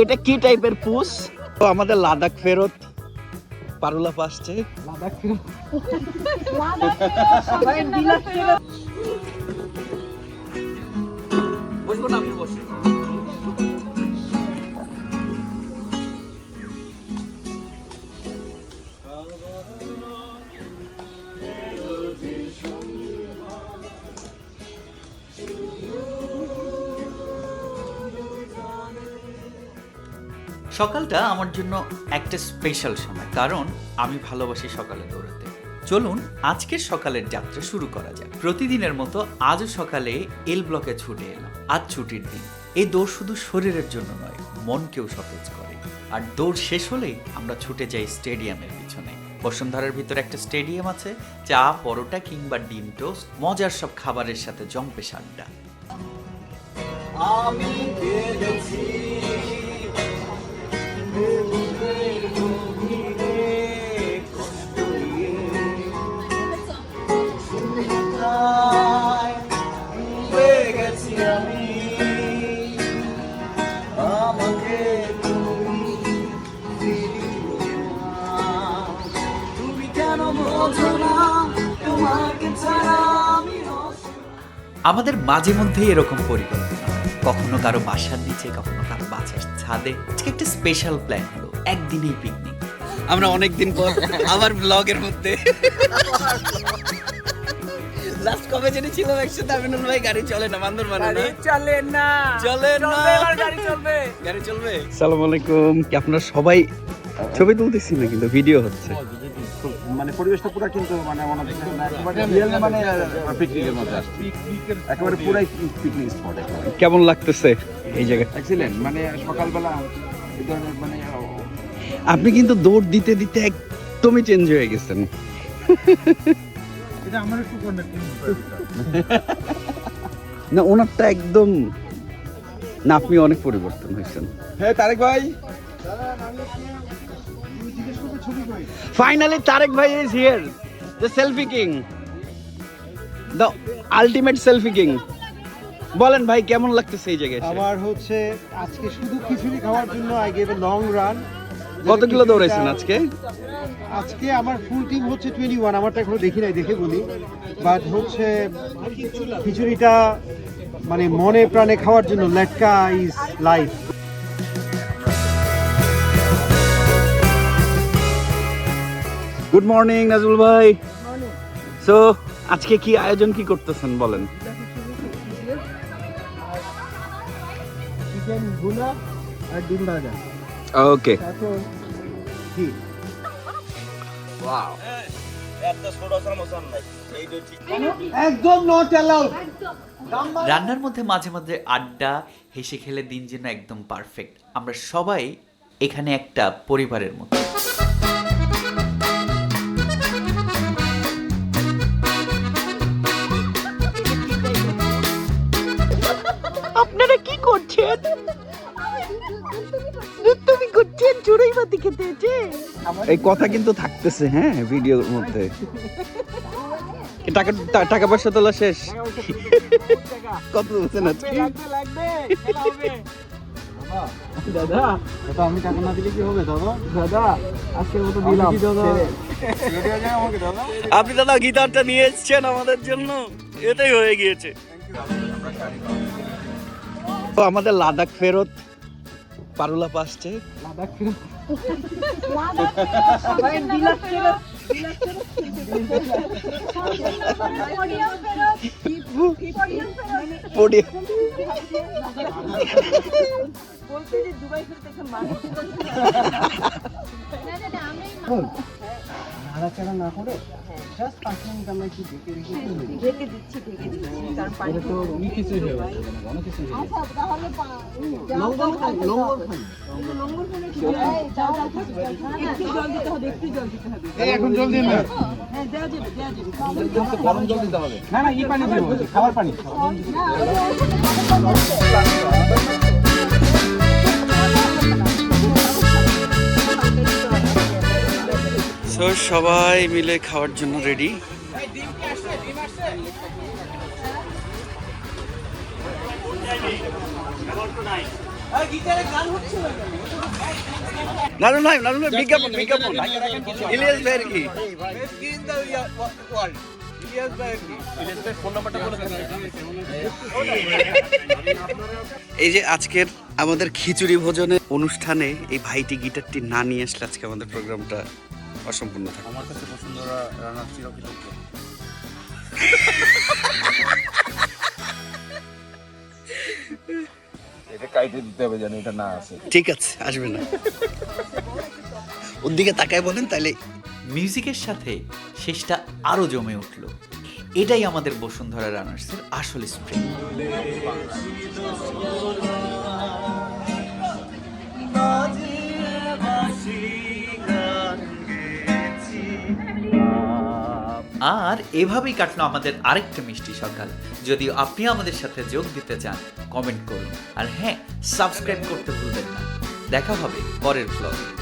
এটা কি টাইপের পুষ তো আমাদের লাদাখ ফেরত। পারুলা পাসছে বসবো না আপনি বসুন। সকালটা আমার জন্য একটা স্পেশাল সময়, কারণ আমি ভালোবাসি সকালে দৌড়াতে। চলুন, আজকের সকালের যাত্রা শুরু করা যাক। প্রতিদিনের মতো আজও সকালে এল ব্লকে ছুটে এলাম। আজ ছুটির দিন। এই দৌড় শুধু শরীরের জন্য নয়, মনকেও সতেজ করে। আর দৌড় শেষ হলেই আমরা ছুটে যাই স্টেডিয়ামের পিছনে। বসুন্ধরার ভিতরে একটা স্টেডিয়াম আছে, চা, পরোটা কিংবা ডিম টোস্ট, মজার সব খাবারের সাথে জম্পে আড্ডা। আমাদের মাঝে মধ্যেই এরকম পরিকল্পনা কখনো কারও বাসার নিচে কখনো কারও ছাদে। আজকে একটা স্পেশাল প্ল্যান হলো একদিনেই পিকনিক আমরা অনেক দিন পর আবার ব্লগের মধ্যে। লাস্ট কবে জেনেছিলাম একসাথে আমিনুল ভাই গাড়ি চলে না বান্দরবানে না? চলে না। চলে না। গাড়ি চলবে। গাড়ি চলবে? সালাম আলাইকুম কি আপনারা সবাই ছবি তুলতেছি না কিন্তু ভিডিও হচ্ছে। মানে পরিবেশটা পুরো কিন্তু মানে মনে হচ্ছে একেবারে রিয়েল মানে পিকনিকের মধ্যে আসছে। একেবারে পুরাই পিকনিক স্পট কেমন লাগতেছে এই জায়গায় এক্সিলেন্ট মানে সকালবেলা এই ধরনের মানে আপনি কিন্তু দৌড় দিতে দিতে একদমই চেঞ্জ হয়ে গেছেন। এটা আমার একটু না ওনারটা একদম না আপনি অনেক পরিবর্তন হয়েছেন। হ্যাঁ তারেক ভাই। ফাইনালি তারেক ভাই is here the selfie king the ultimate selfie king বলেন ভাই কেমন লাগতেছে এই জায়গায়? আমার হচ্ছে আজকে শুধু খিচুড়ি খাওয়ার জন্য I gave a long run কত কিলো দৌড়াইছেন আজকে? আজকে আমার ফুল টিম হচ্ছে টোয়েন্টি ওয়ান আমারটা এখনও দেখি নাই দেখে বলি। বাট হচ্ছে খিচুড়িটা মানে মনে প্রাণে খাওয়ার জন্য লেটকা is life good morning Nazul ভাই। সো আজকে কি আয়োজন কি করতেছেন বলেন? ওকে রান্নার মধ্যে মাঝে মাঝে আড্ডা হেসে খেলে দিন যেন একদম পারফেক্ট আমরা সবাই এখানে একটা পরিবারের মতো। আপনারা কি করছেন? তুমি করছেন চুড়াই বাতি খেতে এই কথা কিন্তু থাকতেছে হ্যাঁ ভিডিওর মধ্যে। টাকা টাকা পয়সা তোলা শেষ। কত বলছেন আজকে? দাদা দাদা আমি টাকা না দিলে কি হবে দাদা? দাদা আজকের মতো দিলাম। দাদা। আপনি দাদা গিটারটা নিয়ে এসেছেন আমাদের জন্য। এটাই হয়ে গিয়েছে। তো আমাদের লাদাখ ফেরত পারুলা পাসছে লাদাখ দুবাই ফিরতে মানুষ। নাড়াচাড়া না করে জাস্ট পাঁচ মিনিট আমরা একটু দেখে রেখে ঢেকে দিচ্ছি ঢেকে দিচ্ছি কারণ পানি তো ই কিছু হয়ে গেছে অনেক কিছু হয়ে আচ্ছা তাহলে লঙ্গর খান লঙ্গর খান লঙ্গর ফোনে কি এই, যাও, যাও, একটু জল দিতে হবে একটু জল দিতে হবে এই এখন জল দিন না। হ্যাঁ দেওয়া যাবে দেওয়া যাবে। গরম জল দিতে হবে। না না ই পানি দিব খাবার পানি। সো সবাই মিলে খাওয়ার জন্য রেডি কি? এই যে আজকের আমাদের খিচুড়ি ভোজনে অনুষ্ঠানে এই ভাইটি গিটারটি না নিয়ে আসলে আজকে আমাদের প্রোগ্রামটা অসম্পূর্ণ থাকে। আমার কাছে পছন্দ রানার চিরকৃতজ্ঞ এটা কাইটে দিতে হবে জানি এটা না আছে ঠিক আছে আসবে না। ওর দিকে তাকায় বলেন তাহলে মিউজিকের সাথে শেষটা আরও জমে উঠল। এটাই আমাদের বসুন্ধরা রানার্সের আসল স্প্রিং। আর এভাবেই কাটলো আমাদের আরেকটা মিষ্টি সকাল। যদি আপনি আমাদের সাথে যোগ দিতে চান কমেন্ট করুন। আর হ্যাঁ সাবস্ক্রাইব করতে ভুলবেন না। দেখা হবে পরের ব্লগে